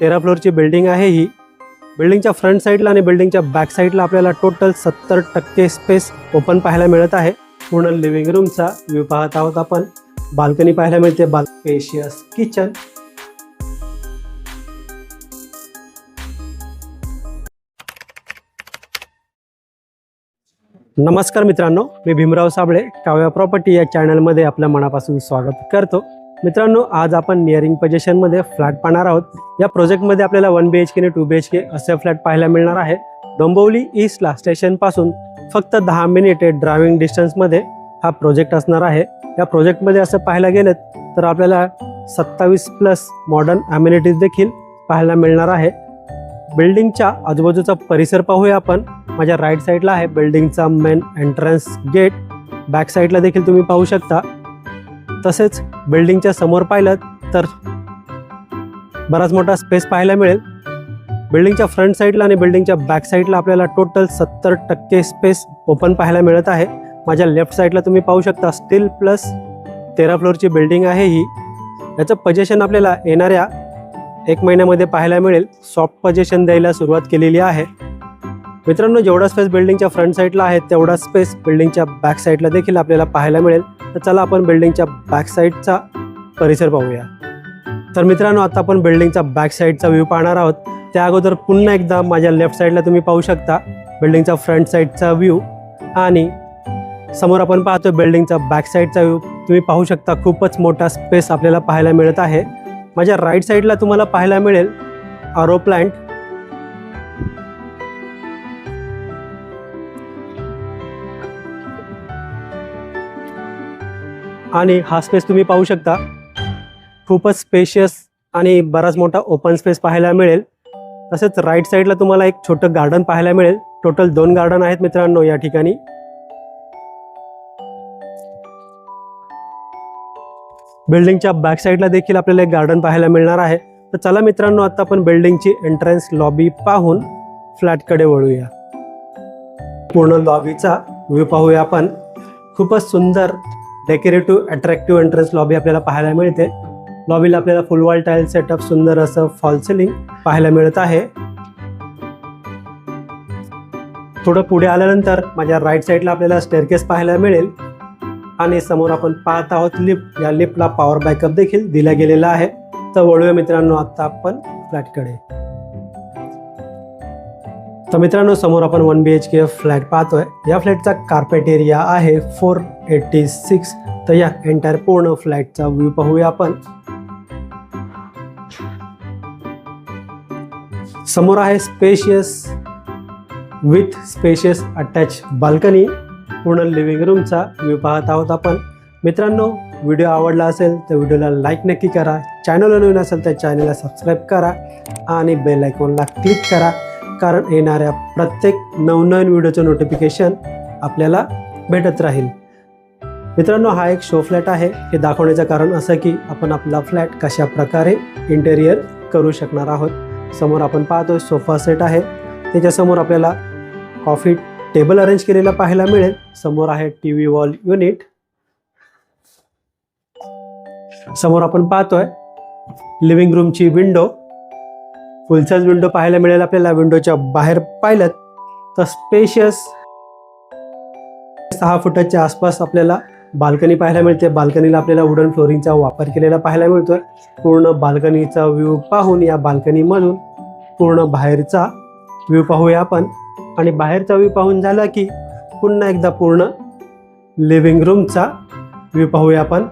तेरा फ्लोअरची बिल्डिंग आहे ही. बिल्डिंगच्या फ्रंट साईडला आणि बिल्डिंगच्या बॅक साईडला आपल्याला टोटल सत्तर टक्के स्पेस ओपन पाहायला मिळत आहे. पूर्ण लिव्हिंग रूमचा व्ह्यू पाहत आहोत आपण. बाल्कनी पाहायला मिळते बाल स्पेशियस किचन. नमस्कार मित्रांनो मी भीमराव साबळे काव्या प्रॉपर्टी या चॅनलमध्ये आपल्या मनापासून स्वागत करतो. मित्रांनो आज आपण नियरिंग पजेशनमध्ये फ्लॅट पाहणार आहोत. या प्रोजेक्टमध्ये आपल्याला वन बी एच के आणि टू बी एच के असे फ्लॅट पाहायला मिळणार आहे. डोंबवली ईस्टला स्टेशनपासून फक्त दहा मिनिटे ड्रायव्हिंग डिस्टन्समध्ये हा प्रोजेक्ट असणार आहे. या प्रोजेक्टमध्ये असं पाहायला गेलं तर आपल्याला सत्तावीस प्लस मॉडर्न अम्युनिटीज देखील पाहायला मिळणार आहे. बिल्डिंगच्या आजूबाजूचा परिसर पाहूया आपण. माझ्या राईट साईडला आहे बिल्डिंगचा मेन एंट्रन्स गेट बॅक साईडला देखील तुम्ही पाहू शकता. तसेच बिल्डिंगच्या समोर पाहिलं तर बराच मोठा स्पेस पाहायला मिळेल. बिल्डिंगच्या फ्रंट साईडला आणि बिल्डिंगच्या बॅक साईडला आपल्याला टोटल सत्तर टक्के स्पेस ओपन पाहायला मिळत आहे. माझ्या लेफ्ट साईडला तुम्ही पाहू शकता स्टील प्लस तेरा फ्लोअरची बिल्डिंग आहे ही. याचं पजेशन आपल्याला येणाऱ्या एक महिन्यामध्ये पाहायला मिळेल. सॉफ्ट पजेशन द्यायला सुरुवात केलेली आहे. मित्रांनो जेवढा स्पेस बिल्डिंगच्या फ्रंट साईडला आहे तेवढा स्पेस बिल्डिंगच्या बॅक साईडला देखील आपल्याला पाहायला मिळेल. तर चला आपण बिल्डिंगच्या बॅक साईडचा परिसर पाहूया. तर मित्रांनो आता आपण बिल्डिंगचा बॅक साईडचा व्ह्यू पाहणार आहोत. त्या अगोदर पुन्हा एकदा माझ्या लेफ्ट साईडला तुम्ही पाहू शकता. बिल्डिंगचा फ्रंट साईडचा व्ह्यू आणि समोर आपण पाहतो बिल्डिंगचा बॅक साईडचा व्ह्यू तुम्ही पाहू शकता खूपच मोठा स्पेस आपल्याला पाहायला मिळत आहे. माझ्या राईट साईडला तुम्हाला पाहायला मिळेल आरो प्लांट आणि हा स्पेस तुम्ही पाहू शकता. खूपच स्पेशियस आणि बराच मोठा ओपन स्पेस पाहायला मिळेल. तसेच राईट साईडला तुम्हाला एक छोटं गार्डन पाहायला मिळेल. टोटल दोन गार्डन आहेत मित्रांनो या ठिकाणी. बिल्डिंगच्या बॅक साईडला देखील आपल्याला एक गार्डन पाहायला मिळणार आहे. तर चला मित्रांनो आता आपण बिल्डिंगची एंट्रन्स लॉबी पाहून फ्लॅटकडे वळूया. पूर्ण लॉबीचा व्ह्यू पाहूया आपण. खूपच सुंदर डेकोरेटिव्ह अट्रॅक्टिव्ह एंट्रन्स लॉबी आपल्याला पाहायला मिळते. लॉबीला आपल्याला फुल वॉल टाईल सेटअप सुंदर असं फॉल सिलिंग पाहायला मिळत आहे. थोडं पुढे आल्यानंतर माझ्या राईट साईडला आपल्याला स्टेअरकेस पाहायला मिळेल. आणि समोर आपण पाहत आहोत लिफ्ट या लिफ्टला पॉवर बॅकअप देखील दिला गेलेला आहे. तर वळूया मित्रांनो आत्ता आपण फ्लॅटकडे तर मित्रांनो समोर आपण one B H K flat पाहतोय. या फ्लॅटचा कार्पेट एरिया आहे फोर एटी सिक्स तर या एंटायर पूर्ण फ्लॅटचा व्ह्यू पाहूया आपण. समोर आहे spacious with spacious attach balcony पूर्ण लिव्हिंग रूमचा व्ह्यू पाहत आहोत आपण. मित्रांनो व्हिडिओ आवडला असेल तर व्हिडिओला लाईक नक्की करा. चॅनलला नवीन असेल तर चॅनलला सबस्क्राईब करा. आणि बेल आयकॉनला क्लिक करा. कारण येणाऱ्या प्रत्येक नवनवीन व्हिडिओचं नोटिफिकेशन आपल्याला भेटत राहील. मित्रांनो हा एक शो फ्लॅट आहे. हे दाखवण्याचं कारण असं की आपण आपला फ्लॅट कशा प्रकारे इंटेरियर करू शकणार आहोत. समोर आपण पाहतो सोफा सेट आहे. त्याच्यासमोर आपल्याला कॉफी टेबल अरेंज केलेला पाहायला मिळेल. समोर आहे टी व्ही वॉल युनिट समोर आपण पाहतोय लिव्हिंग रूमची विंडो फुल साईज विंडो पाहायला मिळेल आपल्याला. विंडोच्या बाहेर पाहिलं तर स्पेशियस सहा फुटाच्या आसपास आपल्याला बाल्कनी पाहायला मिळते. बाल्कनीला आपल्याला वुडन फ्लोरिंगचा वापर केलेला पाहायला मिळतो. पूर्ण बाल्कनीचा व्ह्यू पाहून या बाल्कनीमधून पूर्ण बाहेरचा व्ह्यू पाहूया आपण. आणि बाहेरचा व्ह्यू पाहून झाला की पुन्हा एकदा पूर्ण लिव्हिंग रूमचा व्ह्यू पाहूया आपण.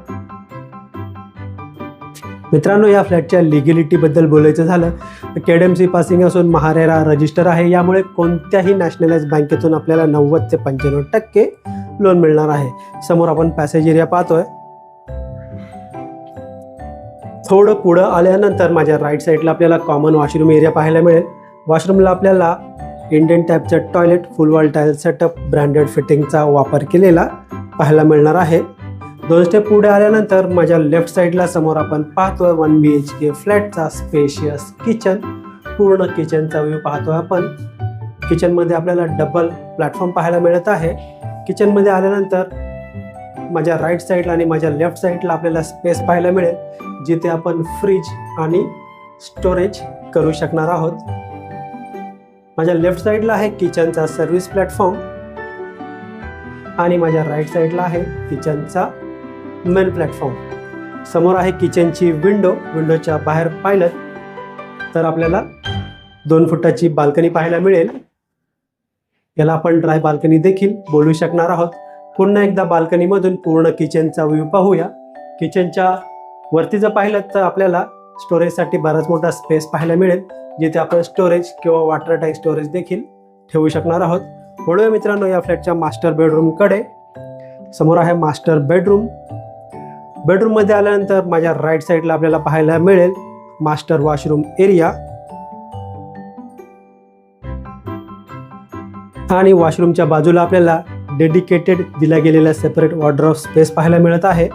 मित्रांनो या फ्लॅटच्या लिगॅलिटीबद्दल बोलायचं झालं तर केडएमसी पासिंग असून महारेरा रजिस्टर आहे. यामुळे कोणत्याही नॅशनलाइज बँकेतून आपल्याला नव्वद ते पंच्याण्णव टक्के लोन मिळणार आहे. समोर आपण पॅसेज एरिया पाहतोय. थोडं पुढं आल्यानंतर माझ्या राईट साईडला आपल्याला कॉमन वॉशरूम एरिया पाहायला मिळेल. वॉशरूमला आपल्याला इंडियन टाईपचं toilet full wall tile setup branded फिटिंगचा वापर केलेला पाहायला मिळणार आहे. दोन स्टेप पुढे आल्यानंतर माझ्या लेफ्ट साईडला समोर आपण पाहतोय वन बी एच के फ्लॅटचा स्पेशियस किचन पूर्ण किचनचा व्ह्यू पाहतोय आपण. किचनमध्ये आपल्याला डबल प्लॅटफॉर्म पाहायला मिळत आहे. किचनमध्ये आल्यानंतर माझ्या राईट साईडला आणि माझ्या लेफ्ट साईडला आपल्याला स्पेस पाहायला मिळेल जिथे आपण फ्रीज आणि स्टोरेज करू शकणार आहोत. माझ्या लेफ्ट साईडला आहे किचनचा सर्व्हिस प्लॅटफॉर्म आणि माझ्या राईट साईडला आहे किचनचा मेन प्लॅटफॉर्म समोर आहे किचनची विंडो विंडोच्या बाहेर पाहिलं तर आपल्याला दोन फुटाची बाल्कनी पाहायला मिळेल. याला आपण ड्राय बाल्कनी देखील बोलू शकणार आहोत. पुन्हा एकदा बाल्कनीमधून पूर्ण किचनचा व्ह्यू पाहूया. किचनच्या वरती जर पाहिलं तर आपल्याला स्टोरेजसाठी बराच मोठा स्पेस पाहायला मिळेल जिथे आपण स्टोरेज किंवा वॉटर टँक स्टोरेज देखील ठेवू शकणार आहोत. वळूया मित्रांनो या फ्लॅटच्या मास्टर बेडरूमकडे समोर आहे मास्टर बेडरूम बेडरूममध्ये आल्यानंतर माझ्या राईट साईडला आपल्याला पाहायला मिळेल मास्टर वॉशरूम एरिया आणि वॉशरूमच्या बाजूला आपल्याला डेडिकेटेड दिला गेलेला सेपरेट वॉर्डरोब स्पेस पाहायला मिळत आहे.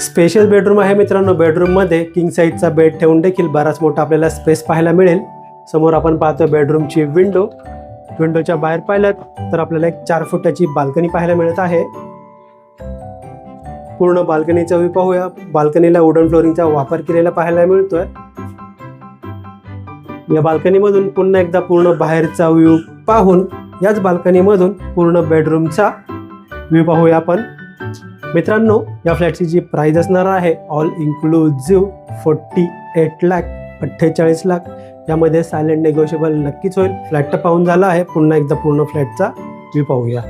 स्पेशल बेडरूम आहे मित्रांनो. बेडरूममध्ये किंग साईजचा बेड ठेवून देखील बराच मोठा आपल्याला स्पेस पाहायला मिळेल. समोर आपण पाहतो बेडरूमची विंडो विंडोच्या बाहेर पाहिलं तर आपल्याला एक चार फुटाची बाल्कनी पाहायला मिळत आहे. पूर्ण बाल्कनीचा व्यू पाहूया. बाल्कनीला वुडन फ्लोरिंगचा वापर केलेला पाहायला मिळतोय. या बाल्कनीमधून पुन्हा एकदा पूर्ण बाहेरचा व्ह्यू पाहून याच बाल्कनीमधून पूर्ण बेडरूमचा व्ह्यू पाहूया आपण. मित्रांनो या फ्लॅटची जी प्राईज असणार आहे all inclusive forty eight lakh अठ्ठेचाळीस लाख यामध्ये सायलेंट नेगोशिएबल नक्कीच होईल. फ्लॅट तर पाहून झाला आहे. पुन्हा एकदा पूर्ण फ्लॅटचा व्ह्यू पाहूया.